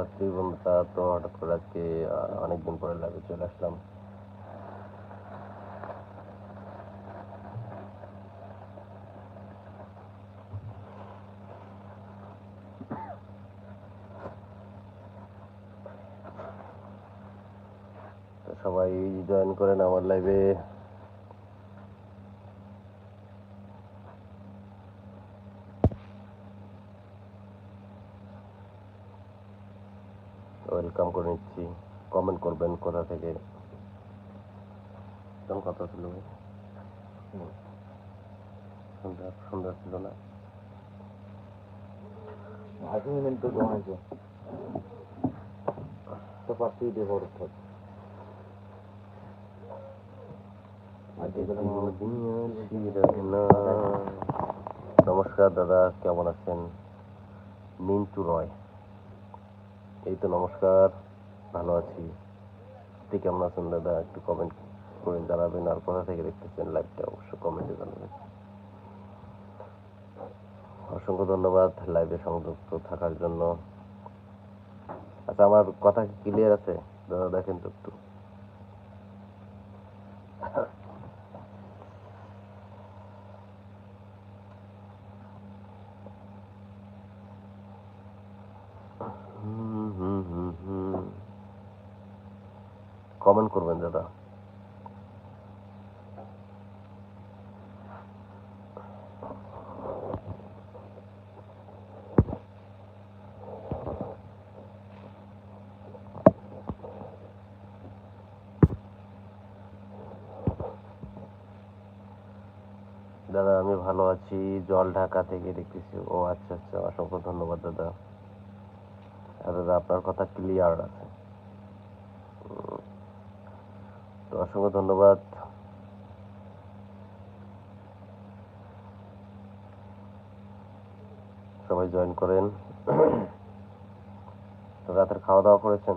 শুভরাত্রি বন্ধুরা তো হঠাৎ করে আজকে অনেকদিন পরে লাইভে চলে আসলাম। সবাই জয়েন করেন আমার লাইভে ওয়েলকাম করে নিচ্ছি। কমেন্ট করবেন কোথা থেকে? কেমন কথা ছিল? সুন্দর সুন্দর ছিল না। মিনিট জমাইছে তো নমস্কার দাদা কেমন আছেন? মিন্টু রয়। এই তো নমস্কার, ভালো আছি। আপনি কেমন আছেন দাদা? একটু কমেন্ট করে জানাবেন আর কোথা থেকে দেখতেছেন লাইভটা অবশ্যই কমেন্টে জানাবেন। অসংখ্য ধন্যবাদ লাইভে সংযুক্ত থাকার জন্য। আচ্ছা আমার কথা ক্লিয়ার আছে? দাদা, দেখেন তো একটু। কমেন্ট করবেন, দাদা। দাদা, আমি ভালো আছি। জল ঢাকা থেকে দেখতেছি। ও আচ্ছা আচ্ছা। অসংখ্য ধন্যবাদ, দাদা। দাদা, আপনার কথা ক্লিয়ার আছে। তো অসংখ্য ধন্যবাদ। সবাই জয়েন করেন। তো রাতের খাওয়া দাওয়া করেছেন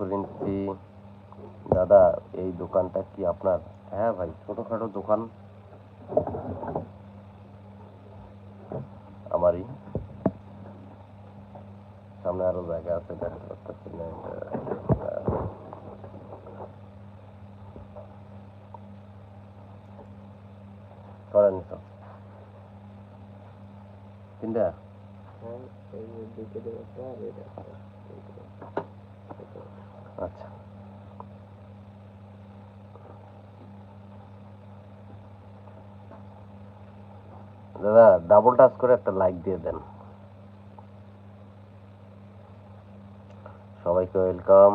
ওয়েলকাম করে দাদা, এই দোকানটা কি আপনার? হ্যাঁ ভাই, ছোটখাটো দোকান। আমারই। সামনে আরও জায়গা আছে দেখাতে পারতেছি না করেন হ্যাঁ এই যে দুইটা দেবে একটা আর এটা একটা। এইটা দেবে। এটা। আচ্ছা দাদা ডাবল টাচ করে একটা লাইক দিয়ে দেন। সবাইকে ওয়েলকাম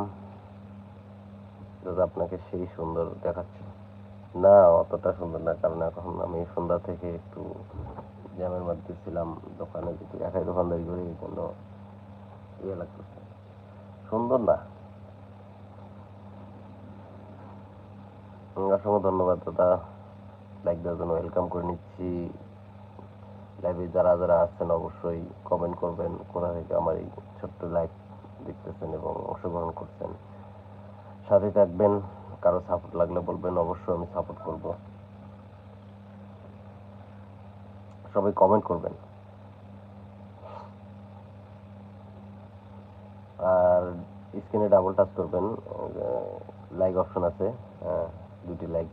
আপনাকে সেই সুন্দর দেখাচ্ছে। না, অতটা সুন্দর না, কারণ এখন আমি সন্ধ্যা থেকে একটু জ্যামের মধ্যে ছিলাম, দোকানে যদি একাই দোকানদারি করি, এই জন্য ইয়ে লাগতেছে। সুন্দর না? অসংখ্য ধন্যবাদ, দাদা। লাইক দেওয়ার জন্য ওয়েলকাম করে নিচ্ছি। লাইভে যারা যারা আসছেন অবশ্যই কমেন্ট করবেন। কোথা থেকে আমার এই ছোট্ট লাইভ দেখতেছেন এবং অংশগ্রহণ করছেন? সাথে থাকবেন কারও সাপোর্ট লাগলে বলবেন অবশ্যই আমি সাপোর্ট করব। সবাই কমেন্ট করবেন। আর স্ক্রিনে ডাবল টাচ করবেন লাইক অপশন আছে হ্যাঁ, দুটি লাইক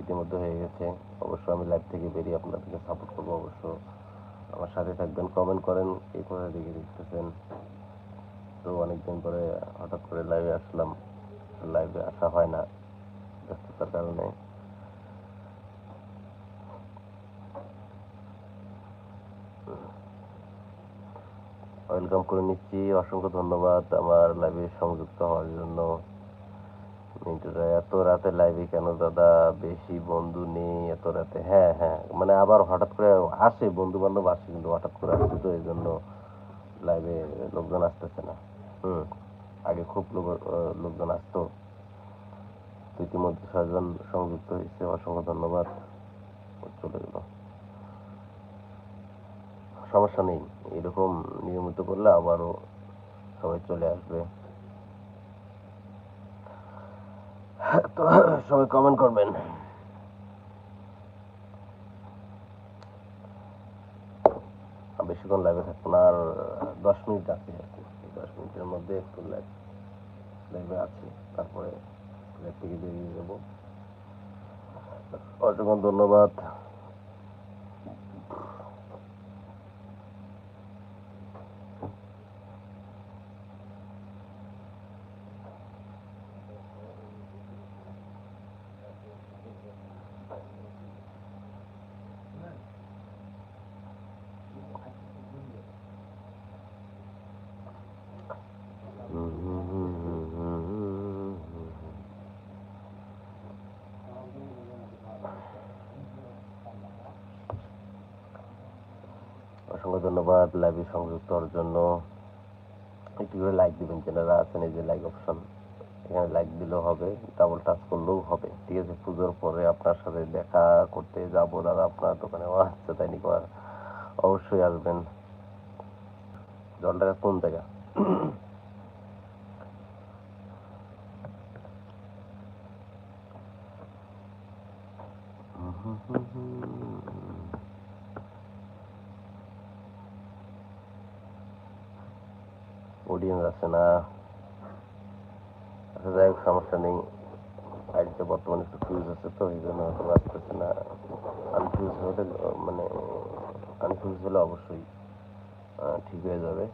ইতিমধ্যে হয়ে গেছে। অবশ্য আমি লাইভ থেকে বেরিয়ে আপনাদেরকে সাপোর্ট করব। অবশ্য আমার সাথে থাকবেন কমেন্ট করেন, এই কথা থেকে দেখতেছেন। তো অনেকদিন পরে হঠাৎ করে লাইভে আসলাম। লাইভে আসা হয় না ব্যস্ততার কারণে। ওয়েলকাম করে নিচ্ছি। অসংখ্য ধন্যবাদ আমার লাইভে সংযুক্ত হওয়ার জন্য। মিন্টুরা এত রাতে লাইভে কেন দাদা? বেশি বন্ধু নেই, এত রাতে। হ্যাঁ হ্যাঁ মানে আবার হঠাৎ করে আসে বন্ধু বান্ধব আসে, কিন্তু হঠাৎ করে আসছে তো এই জন্য লাইভে লোকজন আসতেছে না। হুম, আগে খুব লোক লোকজন আসতো। ইতিমধ্যে ছয়জন সংযুক্ত হয়েছে, অসংখ্য ধন্যবাদ। চলে গেল। সমস্যা নেই, এরকম নিয়মিত করলে আবারও সবাই চলে আসবে। সবাই কমেন্ট করবেন। বেশিক্ষণ লাইভে থাকব না, আর দশ মিনিট আছে আর কি। দশ মিনিটের মধ্যে একটু লাইভ লাইভে আছি, তারপরে লাইভ থেকে বেরিয়ে যাব। অসংখ্য ধন্যবাদ। ধন্যবাদ লাইভে সংযুক্ত হওয়ার জন্য। একটু করে লাইক দিবেন যারা আছেন, এই যে লাইক অপশন এখানে লাইক দিলেও হবে ডাবল টাচ করলেও হবে। ঠিক আছে, পুজোর পরে আপনার সাথে দেখা করতে যাব, দাদা আপনার দোকানে। ও আচ্ছা তাই নাকি? আর অবশ্যই আসবেন। জলটা কোন জায়গা? অডিয়েন্স আছে না আচ্ছা যাই হোক, সমস্যা নেই। আইডিতে বর্তমানে একটু ফিউজ আছে তো এই জন্য হয়তো আসতেছে না। আনফিউজ হলে মানে আনফিউজ হলে অবশ্যই ঠিক হয়ে যাবে।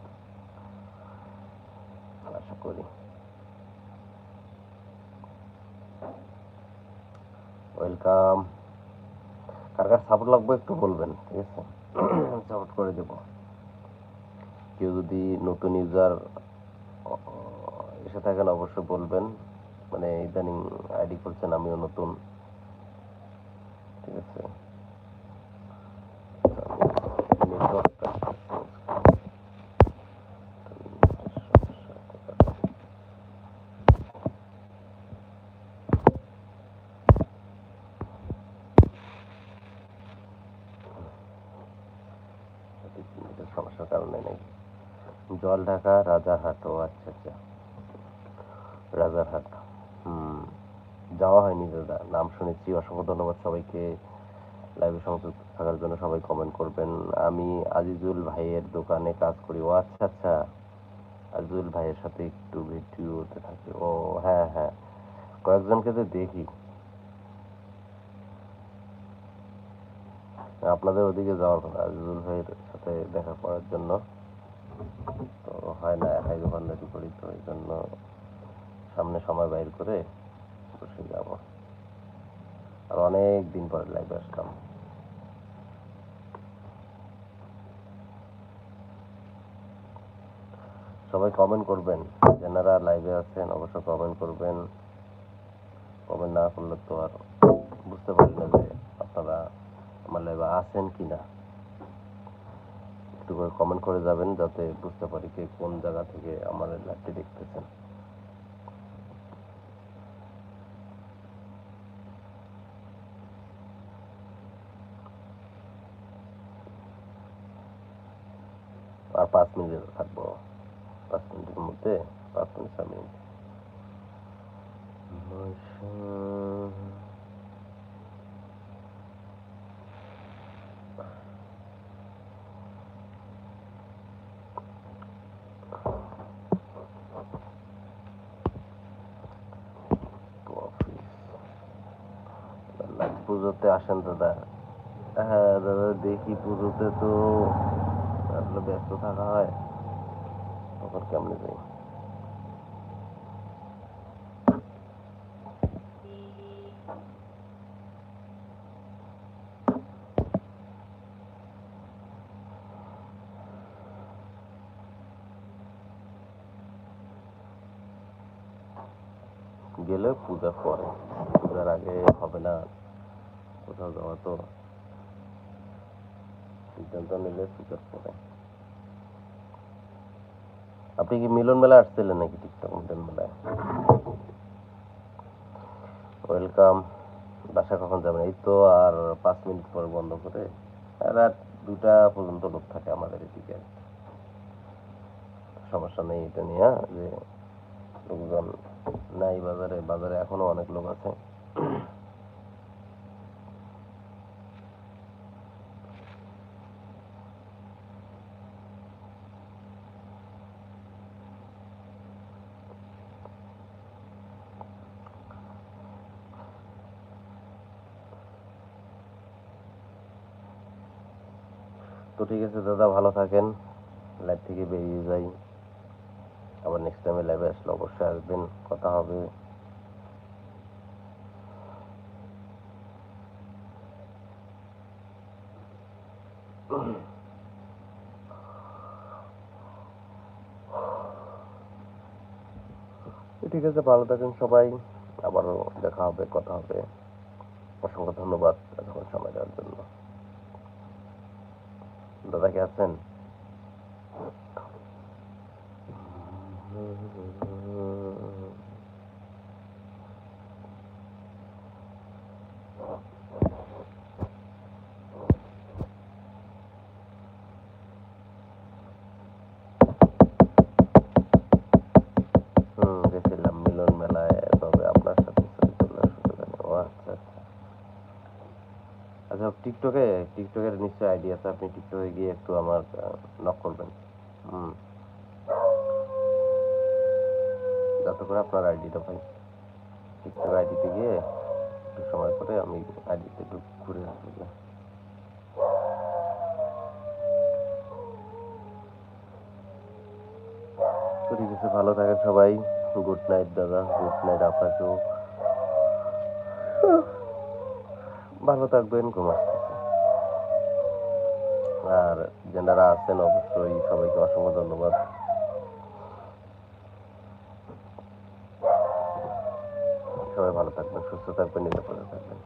আশা করি। ওয়েলকাম কার কার সাপোর্ট লাগবে একটু বলবেন, ঠিক আছে? সাপোর্ট করে দেবো। কেউ যদি নতুন ইউজার এসে থাকেন অবশ্যই বলবেন। মানে ইদানিং আইডি করছেন আমিও নতুন ঠিক আছে নেটওয়ার্কটা নেটের সমস্যার কারণে নেই জল ঢাকা, রাজারহাট, ও আচ্ছা আচ্ছা। রাজারহাট। হুম, যাওয়া হয়নি দাদা, নাম শুনেছি। অসংখ্য ধন্যবাদ সবাইকে। লাইভে সংযুক্ত থাকার জন্য সবাই কমেন্ট করবেন। আমি আজিজুল ভাইয়ের দোকানে কাজ করি। ও আচ্ছা আচ্ছা। আজিজুল ভাইয়ের সাথে একটু ভিডিওতে থাকি। ও হ্যাঁ হ্যাঁ। কয়েকজনকে তো দেখি। আপনাদের ওদিকে যাওয়ার কথা। আজিজুল ভাইয়ের সাথে দেখা করার জন্য। তো হয় না একাই দোকান রেডি করি তো এই জন্য সামনে সময় বাইর করে বসে যাব। আর অনেক দিন পরে লাইভে আসলাম। সবাই কমেন্ট করবেন, যারা লাইভে আছেন অবশ্যই কমেন্ট করবেন। কমেন্ট না করলে তো আর বুঝতে পারি না যে আপনারা আমার লাইভে আছেন কি না একটু করে কমেন্ট করে যাবেন যাতে বুঝতে পারি কে কোন জায়গা থেকে আমাদের লাইভটি দেখতেছেন। আর পাঁচ মিনিট থাকব। পাঁচ মিনিটের মধ্যে পাঁচ মিনিট, ছয় মিনিট। লাইক পুজোতে আসেন দাদা। হ্যাঁ দাদা, দেখি পুজোতে তো আসলে ব্যস্ত থাকা হয়। তখন কেমনে যাই? গেলে পূজা করে পূজার আগে হবে না। কোথাও যাওয়া তো সিদ্ধান্ত নিলে পূজার পরে আপনি কি মিলন মেলা আসছিলেন নাকি টিকটক মিলন মেলায়? ওয়েলকাম বাসা কখন যাবেন? এই তো আর পাঁচ মিনিট পর বন্ধ করে রাত দুটা পর্যন্ত লোক থাকে আমাদের এদিকে। সমস্যা নেই এটা নিয়ে, যে লোকজন নাই বাজারে বাজারে এখনও অনেক লোক আছে তো ঠিক আছে, দাদা, ভালো থাকেন। লাইভ থেকে বেরিয়ে যাই। আবার নেক্সট টাইমে লাইভে আসলে অবশ্যই আসবেন, কথা হবে। ঠিক আছে, ভালো থাকেন সবাই। আবারও দেখা হবে, কথা হবে। অসংখ্য ধন্যবাদ এতক্ষণ সময় দেওয়ার জন্য। দাদা কে আছেন? হুম আচ্ছা টিকটকে, টিকটকের নিশ্চয়ই আইডিয়া আছে। আপনি টিকটকে গিয়ে একটু আমার নক করবেন। হুম। যাতে করে আপনার আইডিটা পাই, টিকটক আইডিতে গিয়ে একটু সময় করে আমি আইডিতে একটু ঘুরে আসব। ভালো থাকেন সবাই। গুড নাইট, দাদা। গুড নাইট আপনাকেও ভালো থাকবেন, ঘুম আর যারা আছেন, অবশ্যই সবাইকে অসংখ্য ধন্যবাদ। সবাই ভালো থাকবেন, সুস্থ থাকবেন, নিরাপদে থাকবেন।